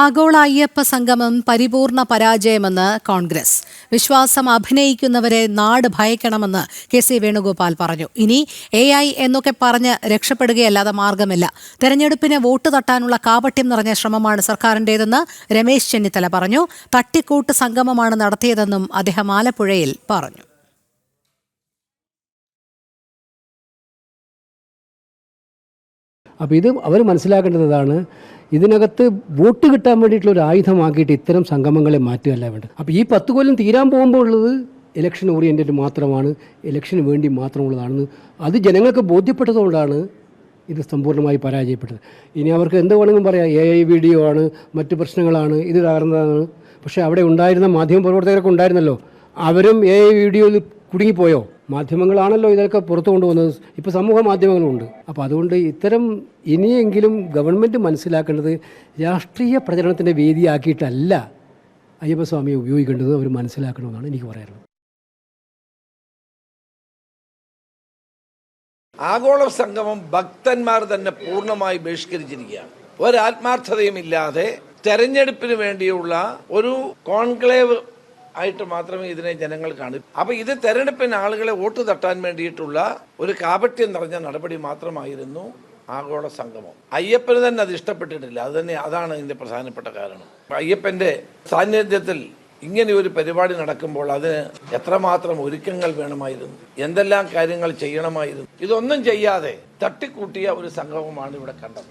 ആഗോള അയ്യപ്പ സംഗമം പരിപൂർണ പരാജയമെന്ന് കോൺഗ്രസ്. വിശ്വാസം അഭിനയിക്കുന്നവരെ നാട് ഭയക്കണമെന്ന് കെ സി വേണുഗോപാൽ പറഞ്ഞു. ഇനി എ ഐ എന്നൊക്കെ പറഞ്ഞ് രക്ഷപ്പെടുകയല്ലാതെ മാർഗമില്ല തെരഞ്ഞെടുപ്പിന് വോട്ട് തട്ടാനുള്ള കാപട്യം നിറഞ്ഞ ശ്രമമാണ് സർക്കാരിന്റേതെന്ന് രമേശ് ചെന്നിത്തല പറഞ്ഞു. തട്ടിക്കൂട്ട് സംഗമമാണ് നടത്തിയതെന്നും അദ്ദേഹം ആലപ്പുഴയിൽ പറഞ്ഞു. അപ്പോൾ ഇത് അവർ മനസ്സിലാക്കേണ്ടതാണ് ഇതിനകത്ത് വോട്ട് കിട്ടാൻ വേണ്ടിയിട്ടുള്ള ഒരു ആയുധമാക്കിയിട്ട് ഇത്തരം സംഗമങ്ങളെ മാറ്റുകയല്ല വേണ്ടത്. അപ്പോൾ ഈ പത്ത് കൊല്ലം തീരാൻ പോകുമ്പോൾ ഉള്ളത് ഇലക്ഷൻ ഓറിയന്റഡ് മാത്രമാണ് ഇലക്ഷന് വേണ്ടി മാത്രമുള്ളതാണെന്ന്. അത് ജനങ്ങൾക്ക് ബോധ്യപ്പെട്ടതുകൊണ്ടാണ് ഇത് സമ്പൂർണമായി പരാജയപ്പെട്ടത്. ഇനി അവർക്ക് എന്ത് വേണമെങ്കിലും പറയാം. എ ഐ വീഡിയോ ആണ് മറ്റ് പ്രശ്നങ്ങളാണ് ഇത് തകർന്നതാണ്. പക്ഷേ അവിടെ ഉണ്ടായിരുന്ന മാധ്യമ പ്രവർത്തകരൊക്കെ ഉണ്ടായിരുന്നല്ലോ. അവരും എ ഐ വീഡിയോയിൽ കുടുങ്ങിപ്പോയോ? മാധ്യമങ്ങളാണല്ലോ ഇതൊക്കെ പുറത്തു കൊണ്ടുവന്നത്. ഇപ്പോൾ സമൂഹ മാധ്യമങ്ങളുണ്ട്. അപ്പോൾ അതുകൊണ്ട് ഇത്തരം ഇനിയെങ്കിലും ഗവൺമെന്റ് മനസ്സിലാക്കേണ്ടത് രാഷ്ട്രീയ പ്രചരണത്തിന്റെ വേദിയാക്കിയിട്ടല്ല അയ്യപ്പസ്വാമിയെ ഉപയോഗിക്കേണ്ടത് അവർ മനസ്സിലാക്കണമെന്നാണ് എനിക്ക് പറയാനുള്ളത്. ആഗോള സംഗമം ഭക്തന്മാർ തന്നെ പൂർണമായി ബഹിഷ്കരിച്ചിരിക്കുകയാണ്. ഒരാത്മാർത്ഥതയുമില്ലാതെ തെരഞ്ഞെടുപ്പിന് വേണ്ടിയുള്ള ഒരു കോൺക്ലേവ് ആയിട്ട് മാത്രമേ ഇതിനെ ജനങ്ങൾ കാണൂ. അപ്പൊ ഇത് തെരഞ്ഞെടുപ്പിന് ആളുകളെ വോട്ട് തട്ടാൻ വേണ്ടിയിട്ടുള്ള ഒരു കാപട്യം നിറഞ്ഞ നടപടി മാത്രമായിരുന്നു ആഗോള സംഗമം. അയ്യപ്പന് തന്നെ അത് ഇഷ്ടപ്പെട്ടിട്ടില്ല. അത് തന്നെ അതാണ് ഇതിന്റെ പ്രധാനപ്പെട്ട കാരണം. അയ്യപ്പന്റെ സാന്നിധ്യത്തിൽ ഇങ്ങനെ ഒരു പരിപാടി നടക്കുമ്പോൾ അതിന് എത്രമാത്രം ഒരുക്കങ്ങൾ വേണമായിരുന്നു? എന്തെല്ലാം കാര്യങ്ങൾ ചെയ്യണമായിരുന്നു? ഇതൊന്നും ചെയ്യാതെ തട്ടിക്കൂട്ടിയ ഒരു സംഗമമാണ് ഇവിടെ കണ്ടത്.